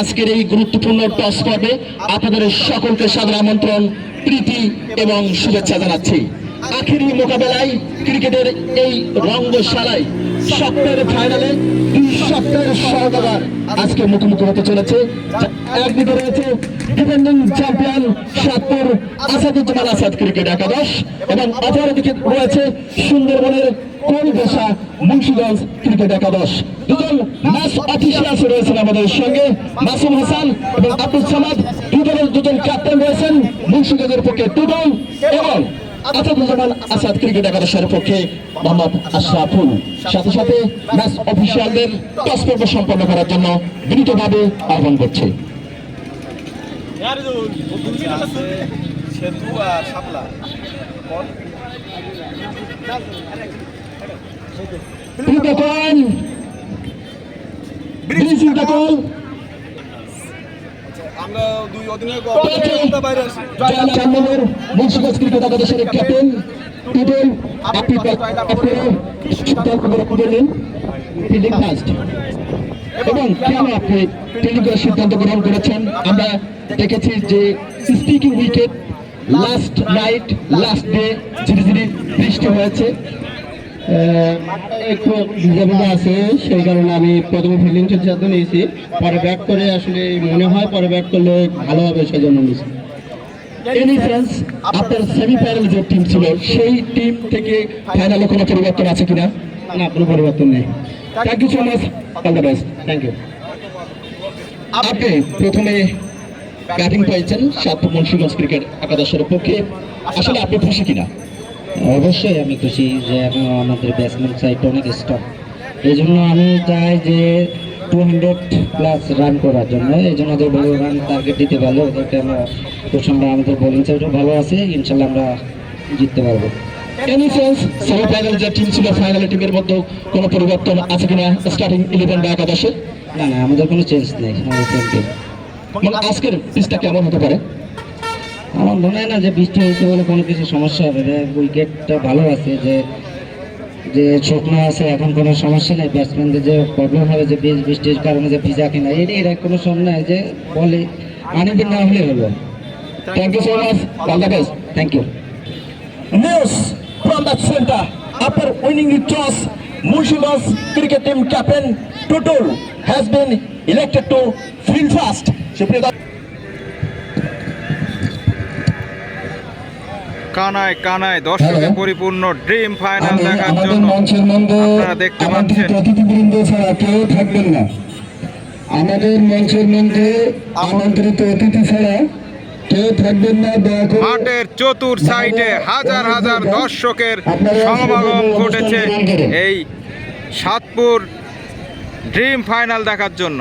আজকের এই গুরুত্বপূর্ণ টস পর্বে আপনাদের সকলকে সাদর আমন্ত্রণ, প্রীতি এবং শুভেচ্ছা জানাচ্ছি। আখেরি মোকাবেলায় ক্রিকেটের এই রঙ্গশালায় স্বপ্নের ফাইনালে সপ্তাহের সহযোগার আজকে মুখোমুখি হতে চলেছে। একদিকে রয়েছে defending champion Satpur Asaduzzaman Asad cricket একাদশ এবং অপরদিকে রয়েছে সুন্দরবনের কোন মুন্সিগঞ্জ ক্রিকেট একাদশ। দুজন ম্যাচ অফিসিয়ালস রয়েছেন আমাদের সঙ্গে, মাসুম হাসান এবং আব্দুল সামাদ। দুজনের দুজন ক্যাপ্টেন রয়েছেন মুন্সিগঞ্জের পক্ষে। টুটন এবং আসাদুজ্জামান আসাদ ক্রিকেট একাদশের পক্ষে মোহাম্মদ আশরাফুল সাথে সাথে ম্যাচ অফিসিয়ালদের টস পর্ব সম্পন্ন করার জন্য বিনীতভাবে আহ্বান করছে সেতু আর শাপলা ব্রিজিং টাকল আমরা দুই অধিনায়ক পেয়েছে বাইরে আছি। চার নম্বর মুন্সিগঞ্জ ক্রিকেট একাদশের ক্যাপ্টেন। টুটন আপনি আপনি সিদ্ধান্ত করে ফিল্ডিং ফার্স্ট এবং কেন আপনি সিদ্ধান্ত গ্রহণ করেছেন। আমরা দেখেছি যে wicket last night last day বৃষ্টি হয়েছে। একটু ভিজাভিজা আছে, সেই কারণে আমি প্রথমে নিয়েছি। পরে করে আসলে মনে হয় পরে করলে ভালো হবে নিয়েছি। এনি আপনার সেমিফাইনাল যে টিম ছিল, সেই টিম থেকে ফাইনালে কোনো পরিবর্তন আছে কিনা? না, কোনো পরিবর্তন নেই। Thank you so much all the best thank you আপনি প্রথমে ব্যাটিং পেয়েছেন সাতপুর মুন্সিগঞ্জ ক্রিকেট একাদশের পক্ষে। আসলে আপনি খুশি কিনা? অবশ্যই আমি খুশি যে এখন আমাদের ব্যাটসম্যান সাইডটা অনেক স্ট্রং এই জন্য আমি চাই যে টু হান্ড্রেড প্লাস রান করার জন্য। এই জন্য ওদের ভালো রান টার্গেট দিতে পারলে ওদেরকে আমরা প্রথমে আমাদের বোলিং সাইডও ভালো আছে ইনশাল্লাহ আমরা জিততে পারব। এনি ফ্রেন্ডস সেমিফাইনাল যে টিম ছিল ফাইনাল টিমের মধ্যে কোনো পরিবর্তন আছে কিনা? স্টার্টিং ইলেভেন বা একাদশে? না না আমাদের কোনো চেঞ্জ নেই আমাদের সেম টিম মানে আজকের পিচটা কেমন হতে পারে? আমার মনে হয় না যে বৃষ্টি হয়েছে বলে কোনো কিছু সমস্যা হবে। না উইকেটটা ভালো আছে যে যে শুকনো আছে এখন কোনো সমস্যা নেই। ব্যাটসম্যানদের যে প্রবলেম হবে যে বীজ বৃষ্টির কারণে যে ভিজা কিনা এটা এটা কোনো সময় নাই যে বলে আনিদিন না হলে হলো thank you so much all the best thank you News from the center. After winning the toss, Munshiganj cricket team captain Tutul has been elected to field first. কানায় কানায় দর্শকে পরিপূর্ণ ড্রিম ফাইনাল দেখার জন্য আপনারা দেখতে পাচ্ছেন। অতিথিবৃন্দ ছাড়া কেউ থাকবেন না। আমাদের মঞ্চের মধ্যে আমন্ত্রিত অতিথি ছাড়া কেউ থাকবেন না দয়া মাঠের চতুর সাইডে হাজার হাজার দর্শকের সমাগম ঘটেছে। এই সাতপুর ড্রিম ফাইনাল দেখার জন্য।